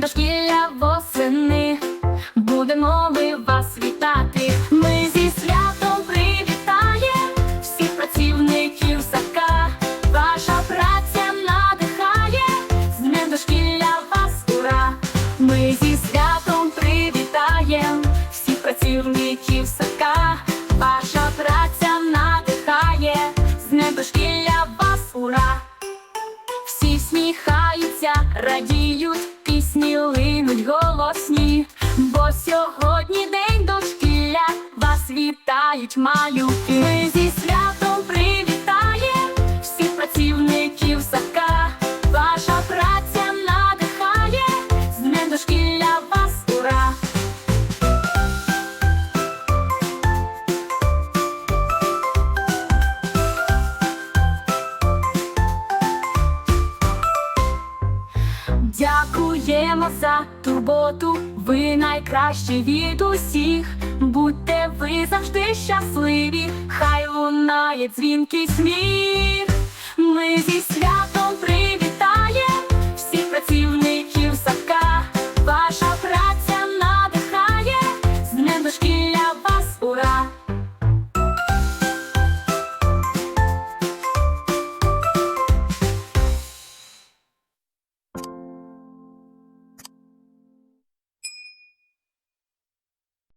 дошкілля восени, будемо ми вас вітати. Ми зі святом привітаєм всіх працівників садка. Ваша праця надихає, з днем дошкілля вас ура! Ми зі святом привітаєм всіх працівників садка. Ваша праця надихає, з днем дошкілля всміхаються, радіють, пісні линуть голосні, бо сьогодні день дошкілля, вас вітають малюки. Ми зі святом привітає всіх працівників Дякуємо за турботу, ви найкращі від усіх. Будьте ви завжди щасливі, хай лунає дзвінкий сміх. Ми зі